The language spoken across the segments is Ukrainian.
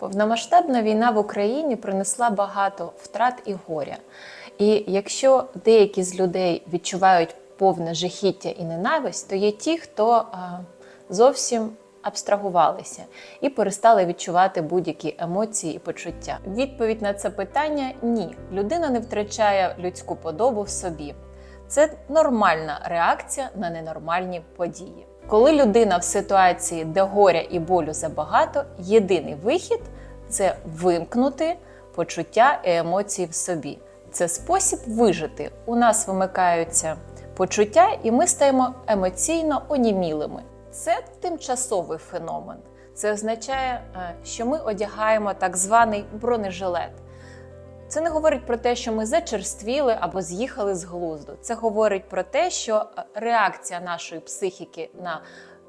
Повномасштабна війна в Україні принесла багато втрат і горя. І якщо деякі з людей відчувають повне жахіття і ненависть, то є ті, хто а, зовсім абстрагувалися і перестали відчувати будь-які емоції і почуття. Відповідь на це питання ні. Людина не втрачає людську подобу в собі. Це нормальна реакція на ненормальні події. Коли людина в ситуації, де горя і болю забагато, єдиний вихід це вимкнути почуття і емоції в собі. Це спосіб вижити. У нас вимикаються почуття, і ми стаємо емоційно онімілими. Це тимчасовий феномен. Це означає, е, що ми одягаємо так званий бронежилет. Це не говорить про те, що ми зачерствіли або з'їхали з глузду. Це говорить про те, що е, реакція нашої психіки на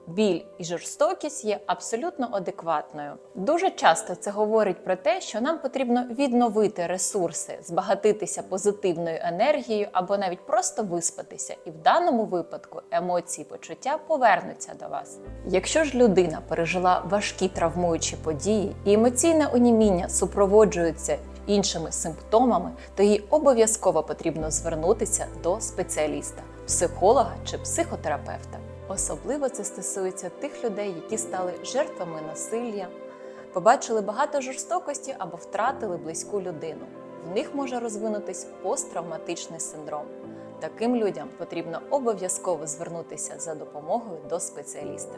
біль і жорстокість є абсолютно адекватною. Дуже часто це говорить про те, що нам потрібно відновити ресурси, збагатитися позитивною енергією або навіть просто виспатися. І в даному випадку емоції, почуття повернуться до вас. Якщо ж людина пережила важкі травмуючі події і емоційне оніміння супроводжується іншими симптомами, то їй обов'язково потрібно звернутися до спеціаліста, психолога чи психотерапевта. Особливо це стосується тих людей, які стали жертвами насилля, побачили багато жорстокості або втратили близьку людину. В них може розвинутись посттравматичний синдром. Таким людям потрібно обов'язково звернутися за допомогою до спеціаліста.